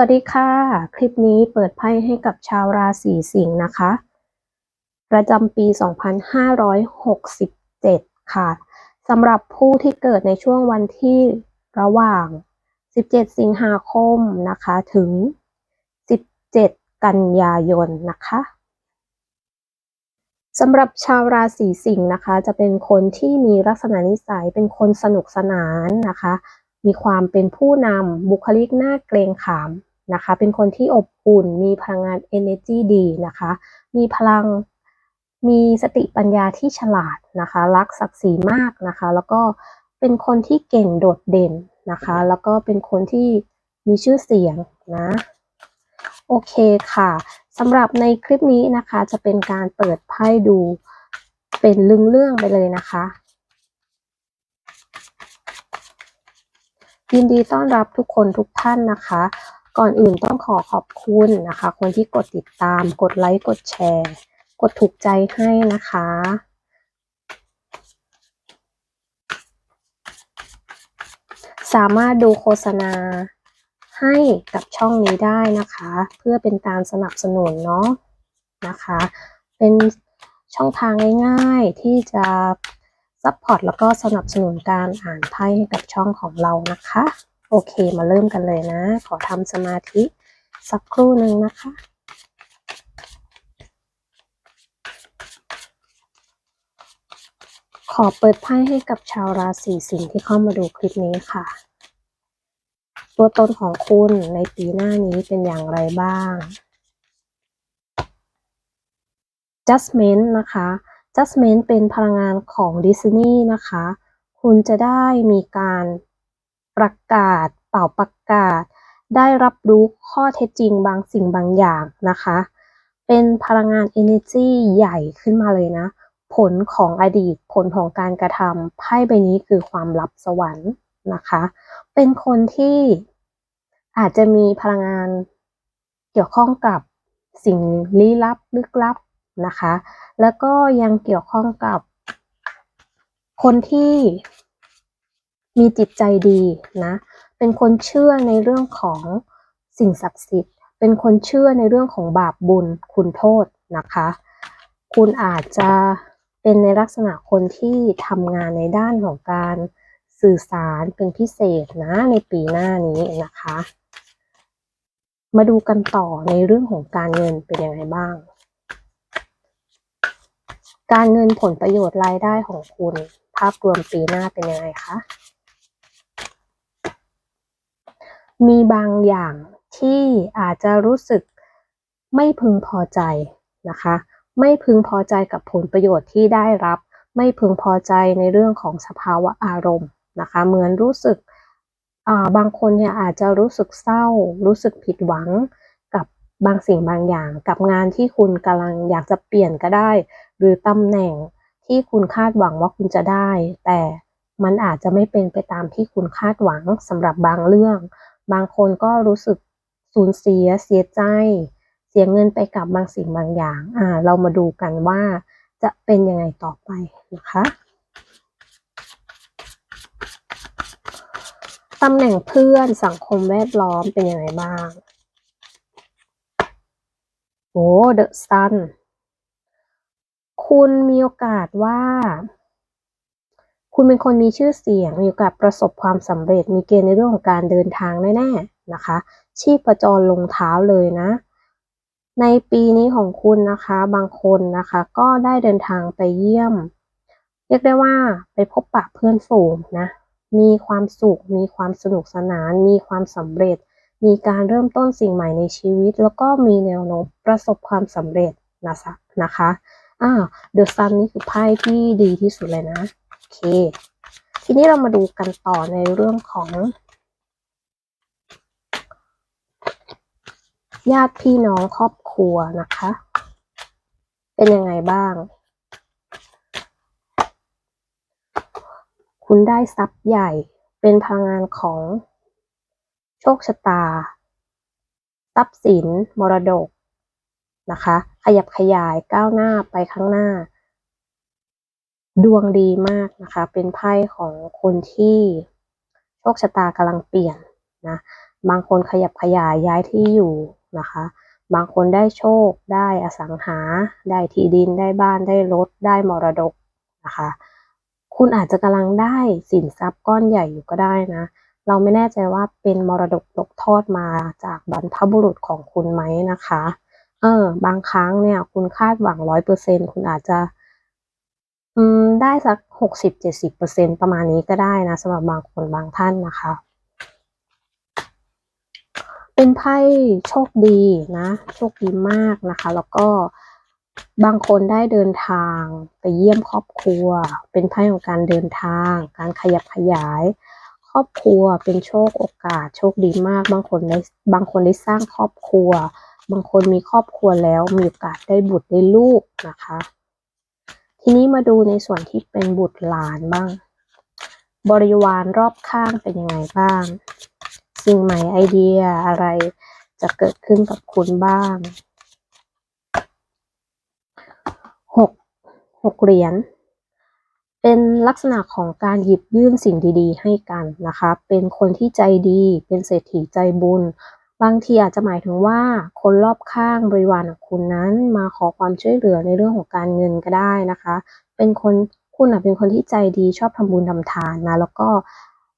วัสดีค่ะ คลิปนี้เปิดไพ่ให้กับชาวราศีสิงห์นะคะ ประจำปี 2567 ค่ะสำหรับผู้ที่เกิดในช่วงวันที่ระหว่าง 17 สิงหาคมนะคะถึง 17 กันยายนนะคะสำหรับชาวราศีสิงห์นะคะ จะเป็นคนที่มีลักษณะนิสัยเป็นคนสนุกสนานนะคะ มีความเป็นผู้นำบุคลิกหน้าเกรงขามนะคะ เป็นคนที่อบอุ่น มีพลังงาน energy ดีนะคะ มีพลังมีสติปัญญาที่ฉลาดนะคะ รักศักดิ์ศรีมากนะคะ แล้วก็เป็นคนที่เก่งโดดเด่นนะคะ แล้วก็เป็นคนที่มีชื่อเสียงนะโอเคค่ะสำหรับในคลิปนี้นะคะจะเป็นการเปิดไพ่ดูเป็นลึงเรื่องไปเลยนะคะ ยินดีต้อนรับทุกคนทุกท่านนะคะ ก่อนอื่นต้องขอขอบคุณนะคะ คนที่กดติดตาม กดไลค์ กดแชร์ กดถูกใจให้นะคะ สามารถดูโฆษณาให้กับช่องนี้ได้นะคะ เพื่อเป็นการสนับสนุนเนาะนะคะ เป็นช่องทางง่ายๆที่จะ ซัพพอร์ตแล้วก็สนับสนุนการอ่านไพ่ให้กับช่องของเรานะคะ โอเคมาเริ่มกันเลยนะ ขอทำสมาธิสักครู่หนึ่งนะคะขอเปิดไพ่ให้กับชาวราศีสิงห์ที่เข้ามาดูคลิปนี้ค่ะ ตัวตนของคุณในปีหน้านี้เป็นอย่างไรบ้าง Judgment นะคะ Judgment เป็นพลังงานของดิสนีย์นะคะ คุณจะได้มีการประกาศเป่าประกาศ ได้รับรู้ข้อเท็จจริงบางสิ่งบางอย่างนะคะ เป็นพลังงาน energy ใหญ่ขึ้นมาเลยนะ ผลของอดีตผลของการกระทำไพ่ใบนี้คือความลับสวรรค์นะคะ เป็นคนที่อาจจะมีพลังงานเกี่ยวข้องกับสิ่งลี้ลับลึกลับ นะคะ แล้วก็ยังเกี่ยวข้องกับคนที่มีจิตใจดีนะ เป็นคนเชื่อในเรื่องของสิ่งศักดิ์สิทธิ์ เป็นคนเชื่อในเรื่องของบาปบุญคุณโทษนะคะ คุณอาจจะเป็นในลักษณะคนที่ทำงานในด้านของการสื่อสารเป็นพิเศษนะในปีหน้านี้นะคะ มาดูกันต่อในเรื่องของการเงินเป็นยังไงบ้าง การเงินผลประโยชน์รายได้ของคุณ ภาพรวมปีหน้าเป็นยังไงคะ มีบางอย่างที่อาจจะรู้สึกไม่พึงพอใจนะคะ ไม่พึงพอใจกับผลประโยชน์ที่ได้รับ ไม่พึงพอใจในเรื่องของสภาวะอารมณ์นะคะ เหมือนรู้สึกบางคนเนี่ยอาจจะรู้สึกเศร้า รู้สึกผิดหวัง บางสิ่งบางอย่างกับงานที่คุณกำลังอยากจะเปลี่ยนก็ได้ หรือตำแหน่งที่คุณคาดหวังว่าคุณจะได้ แต่มันอาจจะไม่เป็นไปตามที่คุณคาดหวังสำหรับบางเรื่อง บางคนก็รู้สึกสูญเสียเสียใจ เสียเงินไปกับบางสิ่งบางอย่างอ่าเรามาดูกันว่าจะเป็นยังไงต่อไปนะคะตำแหน่งเพื่อนสังคมแวดล้อมเป็นยังไงบ้าง โอ้เดอะซันคุณมีโอกาสว่า คุณเป็นคนมีชื่อเสียง มีโอกาสประสบความสำเร็จ มีเกณฑ์ในเรื่องของการเดินทางแน่ๆนะคะ ชีพจรลงเท้าเลยนะ ในปีนี้ของคุณนะคะ บางคนนะคะ ก็ได้เดินทางไปเยี่ยม เรียกได้ว่าไปพบปะเพื่อนฝูงนะ มีความสุข มีความสนุกสนาน มีความสำเร็จ มีการเริ่มต้นสิ่งใหม่ในชีวิต แล้วก็มีแนวโน้มประสบความสำเร็จนะคะนะคะอ่าเดอะซันนี่คือไพ่ที่ดีที่สุดเลยนะโอเค ทีนี้เรามาดูกันต่อในเรื่องของ ญาติพี่น้องครอบครัวนะคะ เป็นยังไงบ้าง คุณได้ทรัพย์ใหญ่เป็นพลังงานของ คชะตา ทรัพย์สิน มรดกนะคะ ขยับขยายก้าวหน้าไปข้างหน้า ดวงดีมากนะคะ เป็นไพ่ของคนที่โชคชะตากำลังเปลี่ยนนะบางคนขยับขยายย้ายที่อยู่นะคะ บางคนได้โชค ได้อสังหา ได้ที่ดิน ได้บ้าน ได้รถ ได้มรดกนะคะ คุณอาจจะกำลังได้สินทรัพย์ก้อนใหญ่อยู่ก็ได้นะ เราไม่แน่ใจว่าเป็นมรดกตกทอดมาจากบรรพบุรุษของคุณไหมนะคะ เออ บางครั้งเนี่ยคุณคาดหวังร้อยเปอร์เซ็นคุณอาจจะ อืม ได้สักหกสิบเจ็ดสิบเปอร์เซ็นประมาณนี้ก็ได้นะสำหรับบางคนบางท่านนะคะ เป็นไพ่โชคดีนะ โชคดีมากนะคะ แล้วก็บางคนได้เดินทางไปเยี่ยมครอบครัว เป็นไพ่ของการเดินทาง การขยับขยาย รอบครัวเป็นโชคโอกาส โชคดีมาก บางคนได้บางคนได้สร้างครอบครัว บางคนมีครอบครัวแล้วมีโอกาสได้บุตรได้ลูกนะคะ ทีนี้มาดูในส่วนที่เป็นบุตรหลานบ้าง บริวารรอบข้างเป็นยังไงบ้าง สิ่งใหม่ไอเดียอะไรจะเกิดขึ้นกับคุณบ้างหกหกเหรียญ เป็นลักษณะของการหยิบยื่นสิ่งดีๆ ให้กันนะคะ เป็นคนที่ใจดี เป็นเศรษฐีใจบุญ บางทีอาจจะหมายถึงว่าคนรอบข้างบริวารของคุณนั้นมาขอความช่วยเหลือในเรื่องของการเงินก็ได้นะคะ เป็นคนคุณเป็นคนที่ใจดีชอบทำบุญทำทานนะ แล้วก็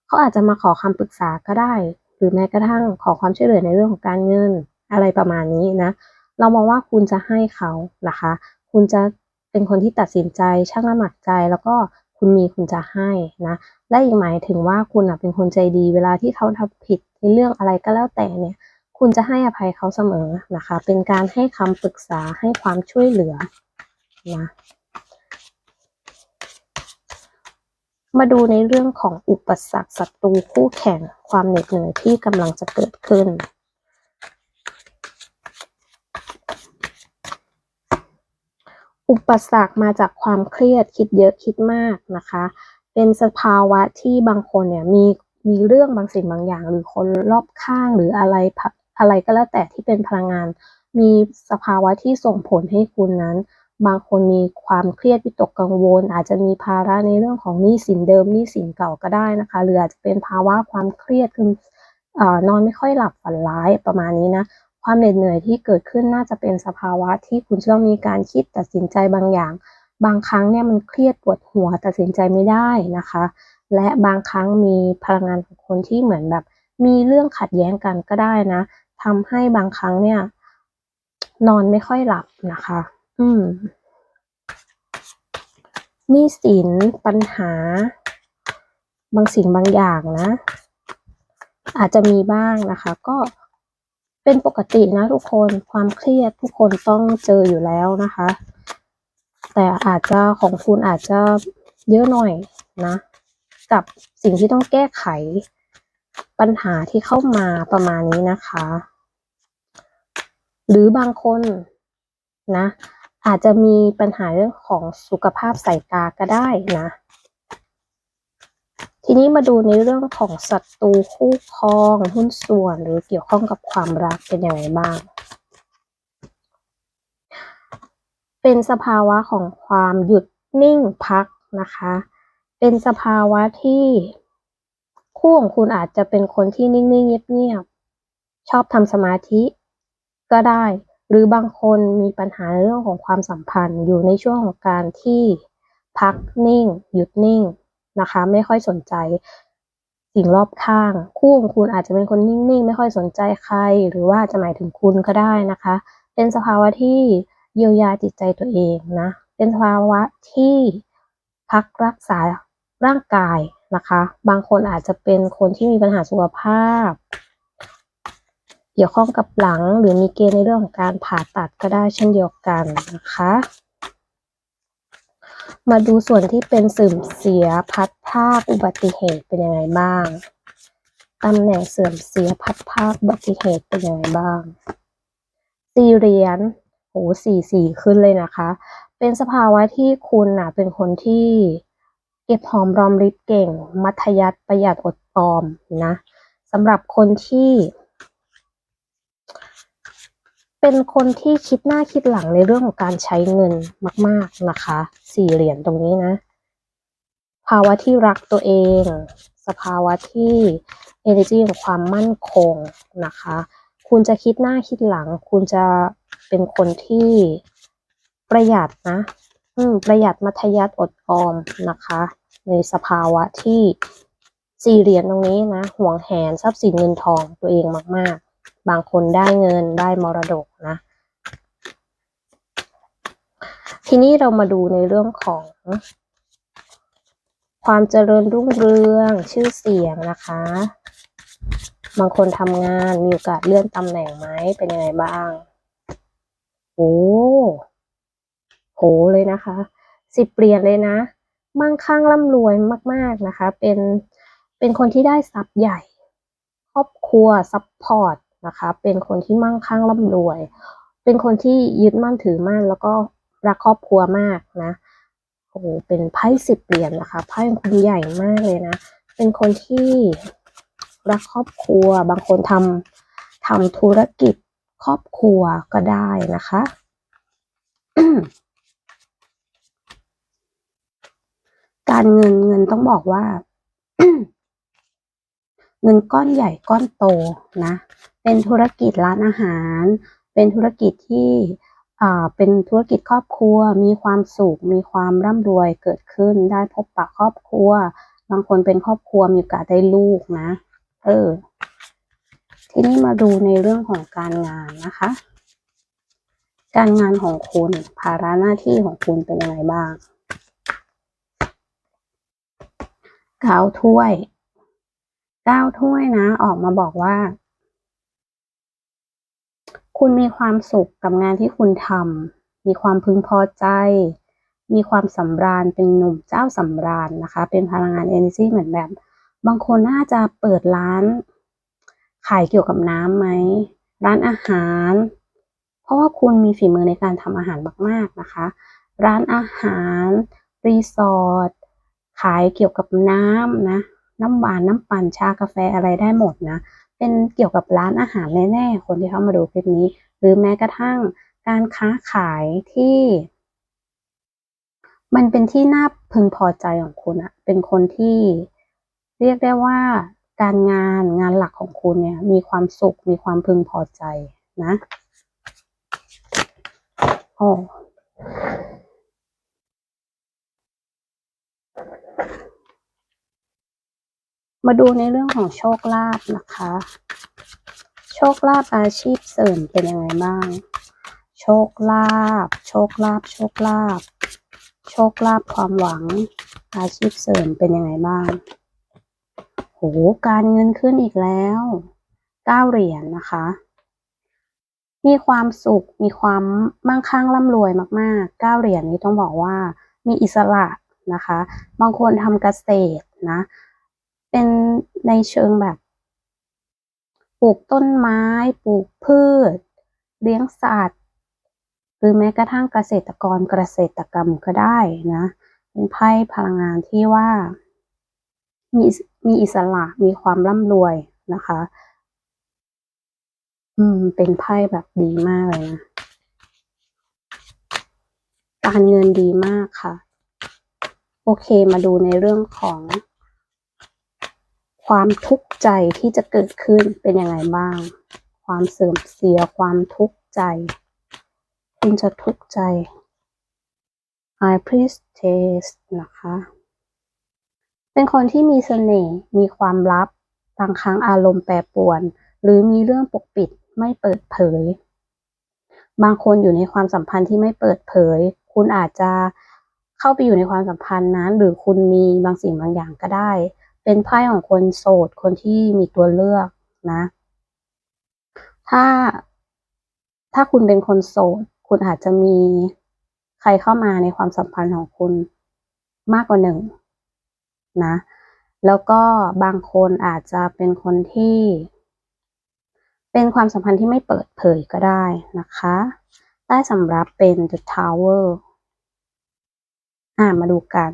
เขาอาจจะมาขอคำปรึกษาก็ได้ หรือแม้กระทั่งขอความช่วยเหลือในเรื่องของการเงินอะไรประมาณนี้นะ เรามองว่าคุณจะให้เขานะคะ คุณจะ เป็นคนที่ตัดสินใจชั่งน้ำหนักใจ แล้วก็คุณมีคุณจะให้นะและอีกหมายถึงว่าคุณเป็นคนใจดี เวลาที่เขาทำผิดในเรื่องอะไรก็แล้วแต่เนี่ย คุณจะให้อภัยเขาเสมอนะคะ เป็นการให้คำปรึกษาให้ความช่วยเหลือนะมาดูในเรื่องของอุปสรรคศัตรูคู่แข่งความเหน็ดเหนื่อยที่กำลังจะเกิดขึ้น อุปสรรคมาจากความเครียดคิดเยอะคิดมากนะคะ เป็นสภาวะที่บางคนเนี่ยมีมีเรื่องบางสิ่งบางอย่าง หรือคนรอบข้างหรืออะไรอะไรก็แล้วแต่ที่เป็นพลังงาน มีสภาวะที่ส่งผลให้คุณนั้น บางคนมีความเครียดวิตกกังวล อาจจะมีภาระในเรื่องของหนี้สินเดิมหนี้สินเก่าก็ได้นะคะ หรืออาจจะเป็นภาวะความเครียดคือนอนไม่ค่อยหลับฝันร้ายประมาณนี้นะ ความเหน็ดเหนื่อยที่เกิดขึ้นน่าจะเป็นสภาวะที่คุณจะต้องมีการคิดตัดสินใจบางอย่าง บางครั้งเนี่ยมันเครียดปวดหัวตัดสินใจไม่ได้นะคะ และบางครั้งมีพลังงานของคนที่เหมือนแบบ มีเรื่องขัดแย้งกันก็ได้นะทำให้บางครั้งเนี่ย นอนไม่ค่อยหลับนะคะ อืมหนี้สินปัญหา บางสิ่งบางอย่างนะ อาจจะมีบ้างนะคะ ก็ เป็นปกตินะทุกคนความเครียดทุกคนต้องเจออยู่แล้วนะคะ แต่อาจจะของคุณอาจจะเยอะหน่อยนะ กับสิ่งที่ต้องแก้ไข ปัญหาที่เข้ามาประมาณนี้นะคะ หรือบางคนนะอาจจะมีปัญหาเรื่องของสุขภาพสายตาก็ได้นะ ทีนี้มาดูในเรื่องของศัตรูคู่ครองหุ้นส่วนหรือเกี่ยวข้องกับความรักเป็นยังไงบ้าง เป็นสภาวะของความหยุดนิ่งพักนะคะ เป็นสภาวะที่คู่ของคุณอาจจะเป็นคนที่นิ่งๆเงียบๆชอบทำสมาธิก็ได้ หรือบางคนมีปัญหาเรื่องของความสัมพันธ์อยู่ในช่วงของการที่พักนิ่ง หยุดนิ่ง นะคะ ไม่ค่อยสนใจสิ่งรอบข้าง คู่ของคุณอาจจะเป็นคนนิ่งๆ ไม่ค่อยสนใจใคร หรือว่าจะหมายถึงคุณก็ได้นะคะ เป็นสภาวะที่เยียวยาจิตใจตัวเองนะ เป็นสภาวะที่พักรักษาร่างกายนะคะ บางคนอาจจะเป็นคนที่มีปัญหาสุขภาพ เกี่ยวข้องกับหลัง หรือมีเกณฑ์ในเรื่องของการผ่าตัดก็ได้เช่นเดียวกันนะคะ มาดูส่วนที่เป็นสื่อมเสียพัดภาคอุบัติเหตุเป็นยังไงบ้าง ตำแหน่งเสื่อมเสียพัดภาคอุบัติเหตุเป็นยังไงบ้าง สี่เหรียญโหสี่สี่ขึ้นเลยนะคะ เป็นสภาวะที่คุณน่ะเป็นคนที่เก็บหอมรอมริบเก่ง มัธยัติประหยัดอดออมนะสำหรับคนที่ เป็นคนที่คิดหน้าคิดหลังในเรื่องของการใช้เงินมาก ๆนะคะสี่เหรียญตรงนี้นะ ภาวะที่รักตัวเอง สภาวะที่ energy ของความมั่นคงนะคะ คุณจะคิดหน้าคิดหลัง คุณจะเป็นคนที่ประหยัดนะ อืม ประหยัดมัธยัติอดออมนะคะ ในสภาวะที่สี่เหรียญตรงนี้นะห่วงแหนทรัพย์สินเงินทองตัวเองมาก ๆ บางคนได้เงินได้มรดกนะ ทีนี้เรามาดูในเรื่องของ ความเจริญรุ่งเรืองชื่อเสียงนะคะ บางคนทำงานมีโอกาสเลื่อนตำแหน่งไหมเป็นยังไงบ้าง โอ้โหเลยนะคะ สิบเปลี่ยนเลยนะ มั่งคั่งร่ำรวยมาก ๆนะคะ เป็นเป็นคนที่ได้ทรัพย์ใหญ่ ครอบครัวซัพพอร์ต นะคะ เป็นคนที่มั่งคั่งร่ำรวย เป็นคนที่ยึดมั่นถือมั่น แล้วก็รักครอบครัวมากนะโอ้โหเป็นไพ่สิบเหรียญนะคะไพ่ของคุณใหญ่มากเลยนะ เป็นคนที่รักครอบครัว บางคนทำทำธุรกิจครอบครัวก็ได้นะคะการเงินเงินต้องบอกว่า เงินก้อนใหญ่ก้อนโตนะ เป็นธุรกิจร้านอาหาร เป็นธุรกิจที่เป็นธุรกิจครอบครัว มีความสุข มีความร่ำรวยเกิดขึ้น ได้พบปะครอบครัว บางคนเป็นครอบครัวมีโอกาสได้ลูกนะ เออ ทีนี้มาดูในเรื่องของการงานนะคะ การงานของคุณ ภาระหน้าที่ของคุณเป็นยังไงบ้างเก้าถ้วยเก้าถ้วยนะ ออกมาบอกว่า คุณมีความสุขกับงานที่คุณทำ มีความพึงพอใจ มีความสำราญ เป็นหนุ่มเจ้าสำราญนะคะ เป็นพลังงาน energy เหมือนแบบ บางคนน่าจะเปิดร้าน ขายเกี่ยวกับน้ำไหม ร้านอาหาร เพราะว่าคุณมีฝีมือในการทำอาหารมาก ๆ นะคะ ร้านอาหาร รีสอร์ท ขายเกี่ยวกับน้ำนะ น้ำหวาน น้ำปั่น ชากาแฟอะไรได้หมดนะ เป็นเกี่ยวกับร้านอาหารแน่ๆคนที่เข้ามาดูคลิปนี้ หรือแม้กระทั่งการค้าขายที่ มันเป็นที่น่าพึงพอใจของคุณอะเป็นคนที่เรียกได้ว่าการงานงานหลักของคุณเนี่ย มีความสุขมีความพึงพอใจนะโอ้ มาดูในเรื่องของโชคลาภนะคะ โชคลาภอาชีพเสริมเป็นยังไงบ้าง โชคลาภโชคลาภโชคลาภโชคลาภความหวัง อาชีพเสริมเป็นยังไงบ้าง โห การเงินขึ้นอีกแล้วเก้าเหรียญนนะคะ มีความสุข มีความมั่งคั่งร่ำรวยมากๆเก้าเหรียญนี้ต้องบอกว่ามีอิสระนะคะ บางคนทำเกษตรนะ เป็นในเชิงแบบ ปลูกต้นไม้ ปลูกพืช เลี้ยงสัตว์ หรือแม้กระทั่งเกษตรกรเกษตรกรรมก็ได้นะ เป็นไพ่พลังงานที่ว่า มีมีอิสระมีความร่ำรวยนะคะ อืม เป็นไพ่แบบดีมากเลยนะการเงินดีมากค่ะ โอเคมาดูในเรื่องของ ความทุกข์ใจที่จะเกิดขึ้นเป็นยังไงบ้าง ความเสื่อมเสียความทุกข์ใจ คุณจะทุกข์ใจ High Priestess นะคะ เป็นคนที่มีเสน่ห์ มีความลับ บางครั้งอารมณ์แปรปรวน หรือมีเรื่องปกปิดไม่เปิดเผย บางคนอยู่ในความสัมพันธ์ที่ไม่เปิดเผย คุณอาจจะเข้าไปอยู่ในความสัมพันธ์นั้น หรือคุณมีบางสิ่งบางอย่างก็ได้ เป็นไพ่ของคนโสด คนที่มีตัวเลือกนะ ถ้าถ้าคุณเป็นคนโสด คุณอาจจะมีใครเข้ามาในความสัมพันธ์ของคุณมากกว่าหนึ่งนะ แล้วก็บางคนอาจจะเป็นคนที่ เป็นความสัมพันธ์ที่ไม่เปิดเผยก็ได้นะคะได้สำหรับเป็น The Tower อ่ามาดูกัน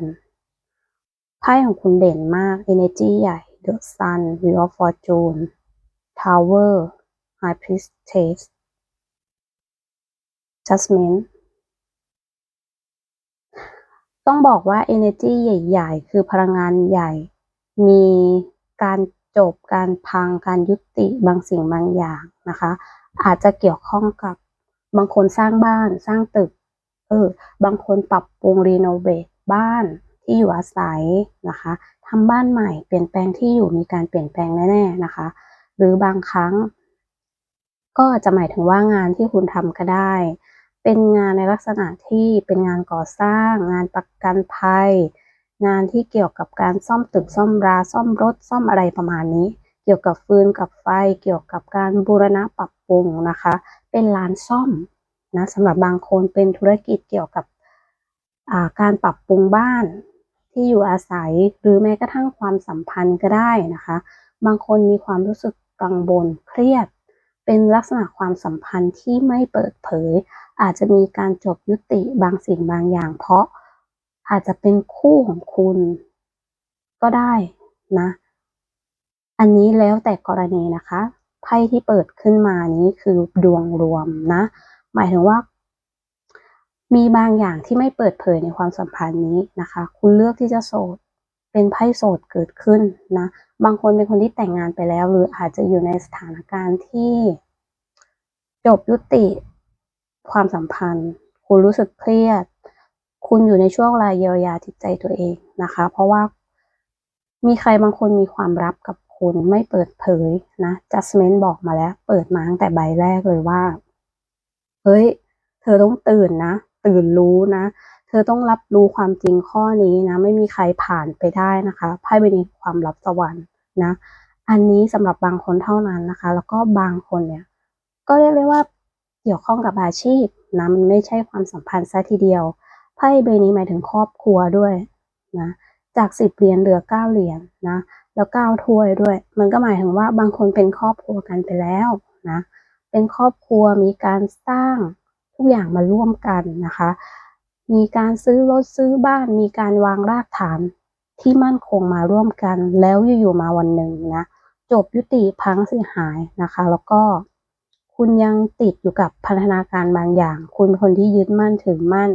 ไพ่ของคุณเด่นมาก Energy ใหญ่ The Sun Wheel of Fortune Tower High Priestess Judgment ต้องบอกว่า energy ใหญ่ ๆ คือพลังงานใหญ่ มีการจบการพังการยุติบางสิ่งบางอย่างนะคะ อาจจะเกี่ยวข้องกับบางคนสร้างบ้านสร้างตึก เออบางคนปรับปรุงรีโนเวทบ้าน ที่อยู่อาศัยนะคะทำบ้านใหม่เปลี่ยนแปลงที่อยู่มีการเปลี่ยนแปลงแน่ๆนะคะ หรือบางครั้ง ก็จะหมายถึงว่างานที่คุณทำก็ได้ เป็นงานในลักษณะที่เป็นงานก่อสร้าง งานประกันภัย งานที่เกี่ยวกับการซ่อมตึกซ่อมราซ่อมรถซ่อมอะไรประมาณนี้ เกี่ยวกับฟืนกับไฟ เกี่ยวกับการบูรณะปรับปรุงนะคะ เป็นร้านซ่อมนะสำหรับบางคนเป็นธุรกิจเกี่ยวกับการปรับปรุงบ้าน ที่อยู่อาศัยหรือแม้กระทั่งความสัมพันธ์ก็ได้นะคะ บางคนมีความรู้สึกกังวลเครียด เป็นลักษณะความสัมพันธ์ที่ไม่เปิดเผย อาจจะมีการจบยุติบางสิ่งบางอย่าง เพราะอาจจะเป็นคู่ของคุณ ก็ได้นะ อันนี้แล้วแต่กรณีนะคะไพ่ที่เปิดขึ้นมานี้คือดวงรวมนะ หมายถึงว่า มีบางอย่างที่ไม่เปิดเผยในความสัมพันธ์นี้นะคะ คุณเลือกที่จะโสด เป็นไพ่โสดเกิดขึ้นนะ บางคนเป็นคนที่แต่งงานไปแล้ว หรืออาจจะอยู่ในสถานการณ์ที่ จบยุติความสัมพันธ์ คุณรู้สึกเครียด คุณอยู่ในช่วงเวลาเยียวยาจิตใจตัวเองนะคะ เพราะว่ามีใครบางคนมีความลับกับคุณไม่เปิดเผยนะ judgment บอกมาแล้ว เปิดมาตั้งแต่ใบแรกเลยว่า เฮ้ย เธอต้องตื่นนะ ตื่นรู้นะ เธอต้องรับรู้ความจริงข้อนี้นะ ไม่มีใครผ่านไปได้นะคะไพ่ใบนี้ความลับสวรรค์นะ อันนี้สำหรับบางคนเท่านั้นนะคะ แล้วก็บางคนเนี่ย ก็เรียกได้ว่าเกี่ยวข้องกับอาชีพนะมันไม่ใช่ความสัมพันธ์ซะทีเดียวไพ่ใบนี้หมายถึงครอบครัวด้วยนะจากสิบเหรียญเหลือเก้าเหรียญนะแล้วเก้าถ้วยด้วย มันก็หมายถึงว่าบางคนเป็นครอบครัวกันไปแล้วนะเป็นครอบครัวมีการสร้าง ทุกอย่างมาร่วมกันนะคะ มีการซื้อรถซื้อบ้าน มีการวางรากฐานที่มั่นคงมาร่วมกัน แล้วอยู่ๆมาวันหนึ่งนะจบยุติพังเสียหายนะคะ แล้วก็คุณยังติดอยู่กับพันธนาการบางอย่าง คุณคนที่ยึดมั่นถือมั่น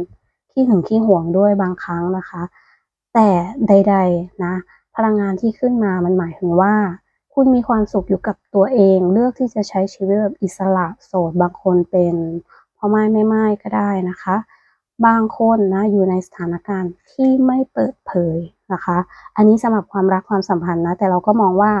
ขี้หึงขี้ห่วงด้วยบางครั้งนะคะ แต่ใด ๆนะ พลังงานที่ขึ้นมามันหมายถึงว่า คุณมีความสุขอยู่กับตัวเอง เลือกที่จะใช้ชีวิตแบบอิสระโสดบางคนเป็น พ่อไม้ไม่ไม้ก็ได้นะคะ บางคนนะอยู่ในสถานการณ์ที่ไม่เปิดเผยนะคะ อันนี้สำหรับความรักความสัมพันธ์นะ แต่เราก็มองว่า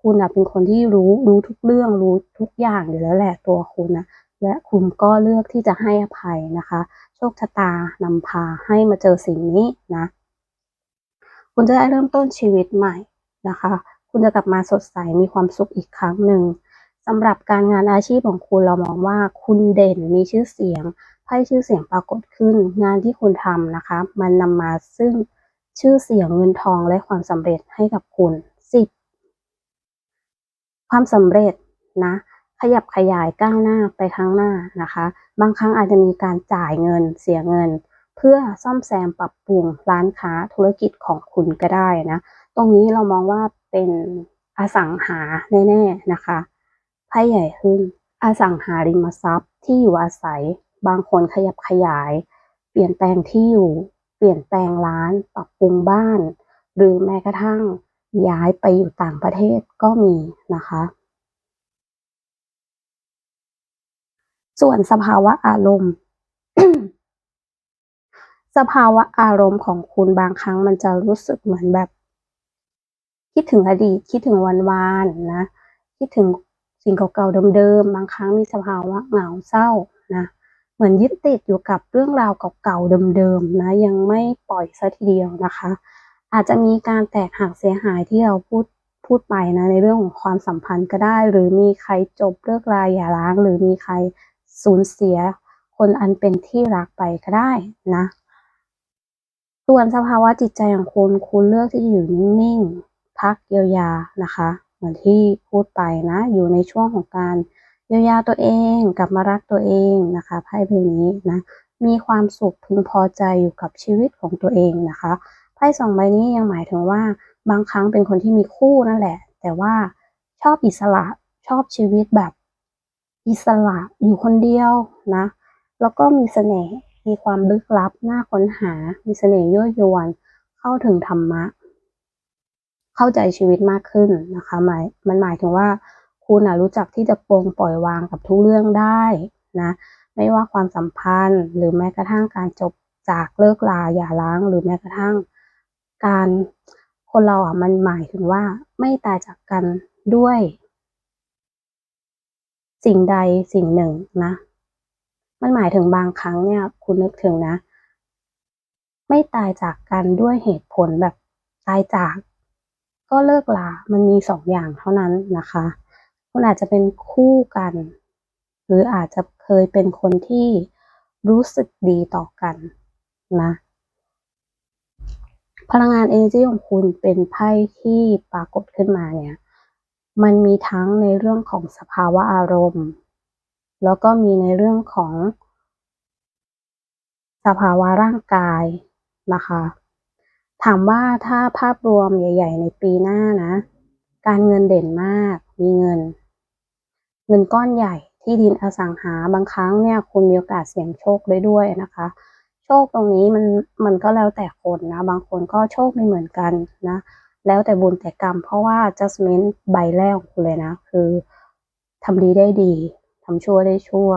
คุณเป็นคนที่รู้รู้ทุกเรื่องรู้ทุกอย่างอยู่แล้วแหละตัวคุณนะและคุณก็เลือกที่จะให้อภัยนะคะ โชคชะตานำพาให้มาเจอสิ่งนี้นะ คุณจะได้เริ่มต้นชีวิตใหม่นะคะ คุณจะกลับมาสดใสมีความสุขอีกครั้งหนึ่ง สำหรับการงานอาชีพของคุณเรามองว่าคุณเด่นมีชื่อเสียงไพ่ชื่อเสียงปรากฏขึ้น งานที่คุณทำนะคะ มันนำมาซึ่งชื่อเสียงเงินทองและความสำเร็จให้กับคุณสิบความสำเร็จนะขยับขยายก้าวหน้าไปข้างหน้านะคะ บางครั้งอาจจะมีการจ่ายเงินเสียเงิน เพื่อซ่อมแซมปรับปรุงร้านค้าธุรกิจของคุณก็ได้นะ ตรงนี้เรามองว่าเป็นอสังหาแน่ ๆ นะคะ ไพ่ใหญ่ขึ้น อสังหาริมทรัพย์ที่อยู่อาศัย บางคนขยับขยาย เปลี่ยนแปลงที่อยู่ เปลี่ยนแปลงร้าน ปรับปรุงบ้าน หรือแม้กระทั่งย้ายไปอยู่ต่างประเทศก็มีนะคะ ส่วนสภาวะอารมณ์ สภาวะอารมณ์ของคุณบางครั้งมันจะรู้สึกเหมือนแบบ คิดถึงอดีตคิดถึงวันวานนะ คิดถึง สิ่งเก่าๆเดิมๆบางครั้งมีสภาวะเหงาเศร้านะเหมือนยึดติดอยู่กับเรื่องราวเก่าๆเดิมๆนะยังไม่ปล่อยซะทีเดียวนะคะ อาจจะมีการแตกหักเสียหายที่เราพูดพูดไปนะในเรื่องของความสัมพันธ์ก็ได้ หรือมีใครจบเลิกราอย่าร้าง หรือมีใครสูญเสีย คนอันเป็นที่รักไปก็ได้นะส่วนสภาวะจิตใจของคุณคุณเลือกที่จะอยู่นิ่งๆพักเยียวยานะคะ เหมือนที่พูดไปนะ อยู่ในช่วงของการเยียวยาตัวเองกลับมารักตัวเองนะคะไพ่ใบนี้นะมีความสุขพึงพอใจอยู่กับชีวิตของตัวเองนะคะไพ่สองใบนี้ยังหมายถึงว่าบางครั้งเป็นคนที่มีคู่นั่นแหละ แต่ว่าชอบอิสระชอบชีวิตแบบอิสระอยู่คนเดียวนะ แล้วก็มีเสน่ห์มีความลึกลับน่าค้นหา มีเสน่ห์ยั่วยวนเข้าถึงธรรมะ เข้าใจชีวิตมากขึ้นนะคะหมายมันหมายถึงว่า คุณนะรู้จักที่จะปลงปล่อยวางกับทุกเรื่องได้นะไม่ว่าความสัมพันธ์ หรือแม้กระทั่งการจบจากเลิกลาอย่าร้าง หรือแม้กระทั่งการคนเราอะมันหมายถึงว่าไม่ตายจากกันด้วย สิ่งใดสิ่งหนึ่งนะ มันหมายถึงบางครั้งเนี่ย คุณนึกถึงนะ ไม่ตายจากกันด้วยเหตุผลแบบตายจาก ก็เลิกลา มันมีสองอย่างเท่านั้นนะคะ คุณอาจจะเป็นคู่กัน หรืออาจจะเคยเป็นคนที่รู้สึกดีต่อกันนะพลังงาน energy ของคุณเป็นไพ่ที่ปรากฏขึ้นมาเนี่ย มันมีทั้งในเรื่องของสภาวะอารมณ์ แล้วก็มีในเรื่องของ สภาวะร่างกายนะคะ ถามว่าถ้าภาพรวมใหญ่ ๆ ในปีหน้านะ การเงินเด่นมาก มีเงิน เงินก้อนใหญ่ที่ดินอสังหาบางครั้งเนี่ยคุณมีโอกาสเสี่ยงโชคได้ด้วยนะคะ โชคตรงนี้มันมันก็แล้วแต่คนนะ บางคนก็โชคไม่เหมือนกันนะ แล้วแต่บุญแต่กรรม เพราะว่า judgment ใบแรกของคุณเลยนะ คือทำดีได้ดีทำชั่วได้ชั่ว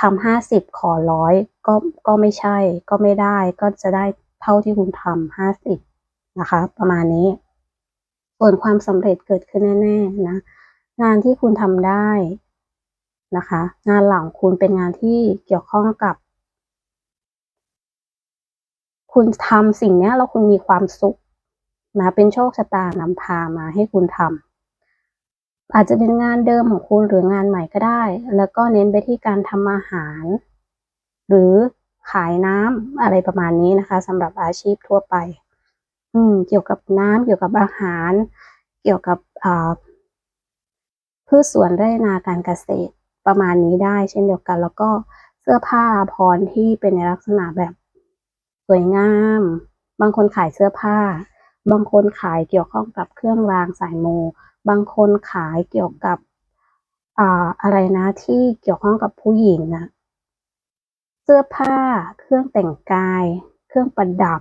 ทำห้าสิบขอร้อยก็ก็ไม่ใช่ ก็ไม่ได้ก็จะได้ เท่าที่คุณทำห้าสิบนะคะ ประมาณนี้ ส่วนความสำเร็จเกิดขึ้นแน่ๆนะงานที่คุณทำได้นะคะ งานหลังคุณเป็นงานที่เกี่ยวข้องกับ คุณทำสิ่งนี้แล้วคุณมีความสุขนะเป็นโชคชะตานำพามาให้คุณทำอาจจะเป็นงานเดิมของคุณหรืองานใหม่ก็ได้ แล้วก็เน้นไปที่การทำอาหาร หรือ ขายน้ำอะไรประมาณนี้นะคะสำหรับอาชีพทั่วไป อืม เกี่ยวกับน้ำเกี่ยวกับอาหาร เกี่ยวกับพืชสวนไร่นาการเกษตรประมาณนี้ได้ เช่นเดียวกัน แล้วก็เสื้อผ้าพรที่เป็นในลักษณะแบบสวยงาม บางคนขายเสื้อผ้า บางคนขายเกี่ยวข้องกับเครื่องรางสายโม บางคนขายเกี่ยวกับอ่าอะไรนะที่เกี่ยวข้องกับผู้หญิงนะ สื้อผ้า เครื่องแต่งกาย เครื่องประดับ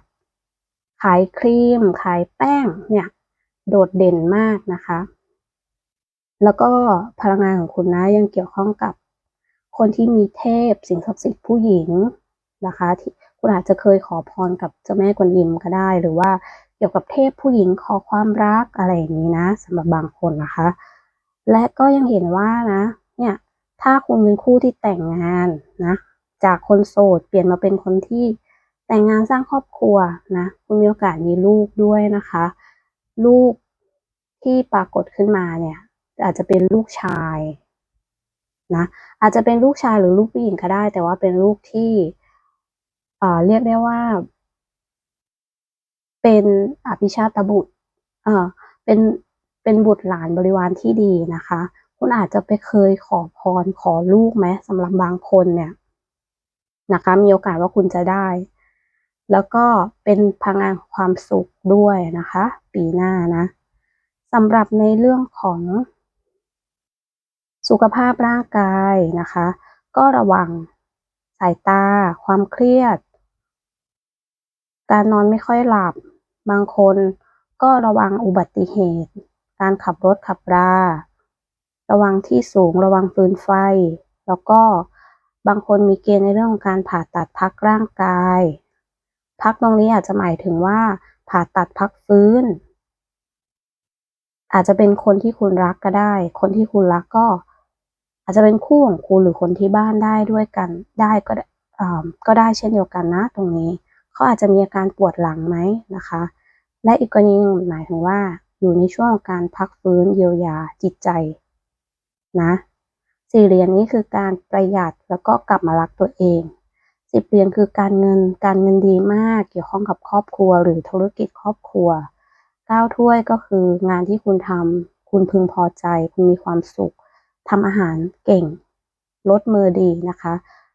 ขายครีม ขายแป้ง เนี่ย โดดเด่นมากนะคะ แล้วก็พลังงานของคุณนะยังเกี่ยวข้องกับ คนที่มีเทพ สิ่งศักดิ์สิทธิ์ผู้หญิงนะคะที่คุณอาจจะเคยขอพรกับเจ้าแม่กวนอิมก็ได้ หรือว่าเกี่ยวกับเทพผู้หญิงขอความรักอะไรอย่างนี้นะสำหรับบางคนนะคะ และก็ยังเห็นว่านะ เนี่ย ถ้าคุณเป็นคู่ที่แต่งงานนะ จากคนโสด เปลี่ยนมาเป็นคนที่แต่งงานสร้างครอบครัวนะคุณมีโอกาสมีลูกด้วยนะคะ ลูกที่ปรากฏขึ้นมาเนี่ย อาจจะเป็นลูกชายนะอาจจะเป็นลูกชายหรือลูกผู้หญิงก็ได้ แต่ว่าเป็นลูกที่เอ่อเรียกได้ว่า เป็นอภิชาตบุตรเอ่อเป็นเป็นบุตรหลานบริวารที่ดีนะคะ คุณอาจจะไปเคยขอพรขอลูกไหมสำหรับบางคนเนี่ย นะคะ มีโอกาสว่าคุณจะได้ แล้วก็เป็นพลังงานความสุขด้วยนะคะ ปีหน้านะสำหรับในเรื่องของสุขภาพร่างกายนะคะ ก็ระวังสายตา ความเครียด การนอนไม่ค่อยหลับ บางคนก็ระวังอุบัติเหตุ การขับรถขับรา ระวังที่สูง ระวังฟืนไฟ แล้วก็ บางคนมีเกณฑ์ในเรื่องของการผ่าตัดพักร่างกาย พักตรงนี้อาจจะหมายถึงว่า ผ่าตัดพักฟื้น อาจจะเป็นคนที่คุณรักก็ได้ คนที่คุณรักก็ อาจจะเป็นคู่ของคุณหรือคนที่บ้านได้ด้วยกันได้ก็ก็ได้เช่นเดียวกันนะตรงนี้เขาอาจจะมีอาการปวดหลังไหมนะคะ และอีกกรณีหนึ่งหมายถึงว่า อยู่ในช่วงการพักฟื้นเยียวยาจิตใจนะ สี่เหรียญนี้คือการประหยัดแล้วก็กลับมารักตัวเองสิบเหรียญคือการเงินการเงินดีมากเกี่ยวข้องกับครอบครัวหรือธุรกิจครอบครัวเก้าถ้วยก็คืองานที่คุณทำคุณพึงพอใจ คุณมีความสุขทำอาหารเก่งลดมือดีนะคะ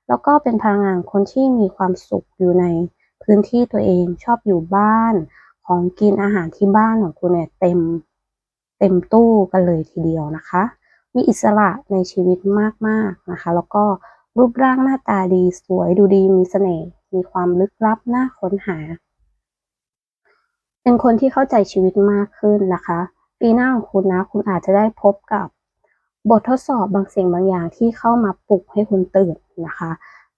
แล้วก็เป็นพลังงานคนที่มีความสุขอยู่ในพื้นที่ตัวเองชอบอยู่บ้าน ของกินอาหารที่บ้านของคุณเนี่ยเต็มเต็มตู้กันเลยทีเดียวนะคะ มีอิสระในชีวิตมากๆนะคะ แล้วก็รูปร่างหน้าตาดีสวยดูดีมีเสน่ห์มีความลึกลับน่าค้นหา เป็นคนที่เข้าใจชีวิตมากขึ้นนะคะ ปีหน้าของคุณนะคุณอาจจะได้พบกับบททดสอบบางสิ่งบางอย่างที่เข้ามาปลุกให้คุณตื่นนะคะ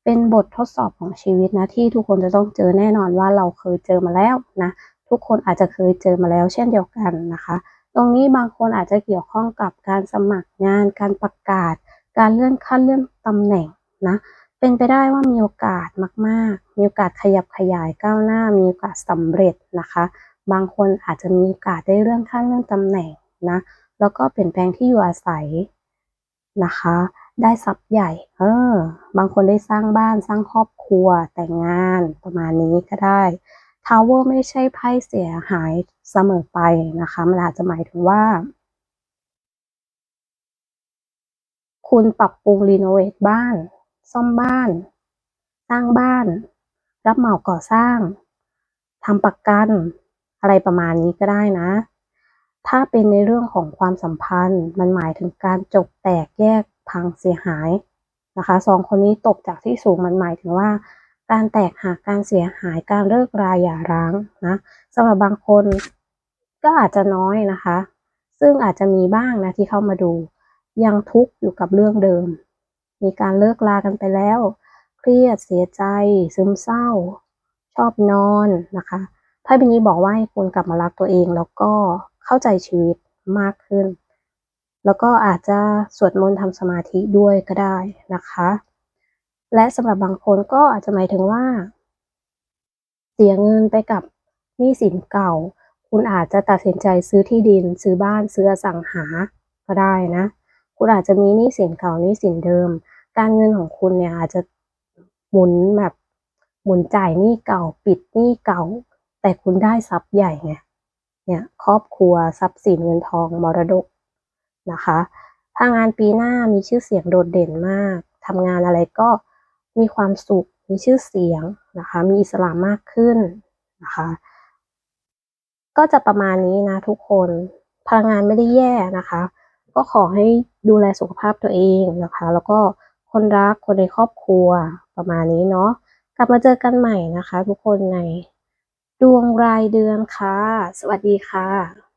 เป็นบททดสอบของชีวิตนะที่ทุกคนจะต้องเจอแน่นอนว่าเราเคยเจอมาแล้วนะทุกคนอาจจะเคยเจอมาแล้วเช่นเดียวกันนะคะ รงนี้บางคนอาจจะเกี่ยวข้องกับการสมัครงาน การประกาศ การเลื่อนขั้นเลื่อนตำแหน่งนะ เป็นไปได้ว่ามีโอกาสมาก ๆ มีโอกาสขยับขยายก้าวหน้า มีโอกาสสำเร็จนะคะ บางคนอาจจะมีโอกาสได้เลื่อนขั้นเลื่อนตำแหน่งนะ แล้วก็เปลี่ยนแปลงที่อยู่อาศัยนะคะ ได้ทรัพย์ใหญ่ เออ บางคนได้สร้างบ้าน สร้างครอบครัว แต่งงานประมาณนี้ก็ได้ ทาวเวอร์ไม่ใช่ไพ่เสียหายเสมอไปนะคะ มันอาจจะหมายถึงว่า คุณปรับปรุงรีโนเวทบ้าน ซ่อมบ้าน สร้างบ้าน รับเหมาก่อสร้างทำประกัน อะไรประมาณนี้ก็ได้นะ ถ้าเป็นในเรื่องของความสัมพันธ์ มันหมายถึงการจบแตกแยกพังเสียหายนะคะสองคนนี้ตกจากที่สูงมันหมายถึงว่า การแตกหักการเสียหายการเลิกราหย่าร้างนะสำหรับบางคนก็อาจจะน้อยนะคะ ซึ่งอาจจะมีบ้างนะที่เข้ามาดู ยังทุกข์อยู่กับเรื่องเดิม มีการเลิกลากันไปแล้ว เครียดเสียใจ ซึมเศร้า ชอบนอนนะคะไพ่ใบนี้บอกว่าให้คุณกลับมารักตัวเองแล้วก็เข้าใจชีวิตมากขึ้น แล้วก็อาจจะสวดมนต์ทำสมาธิด้วยก็ได้นะคะ และสำหรับบางคนก็อาจจะหมายถึงว่า เสียเงินไปกับหนี้สินเก่า คุณอาจจะตัดสินใจซื้อที่ดิน ซื้อบ้านซื้ออสังหาก็ได้นะ คุณอาจจะมีหนี้สินเก่าหนี้สินเดิม การเงินของคุณเนี่ยอาจจะหมุนแบบหมุนจ่ายหนี้เก่าปิดหนี้เก่า แต่คุณได้ทรัพย์ใหญ่ไงเนี่ยครอบครัวทรัพย์สินเงินทองมรดกนะคะถ้างานปีหน้ามีชื่อเสียงโดดเด่นมากทำงานอะไรก็ มีความสุข มีชื่อเสียงนะคะ มีอิสระมากขึ้นนะคะ ก็จะประมาณนี้นะทุกคน พลังงานไม่ได้แย่นะคะ ก็ขอให้ดูแลสุขภาพตัวเองนะคะ แล้วก็คนรักคนในครอบครัวประมาณนี้เนาะ กลับมาเจอกันใหม่นะคะ ทุกคนในดวงรายเดือนค่ะ สวัสดีค่ะ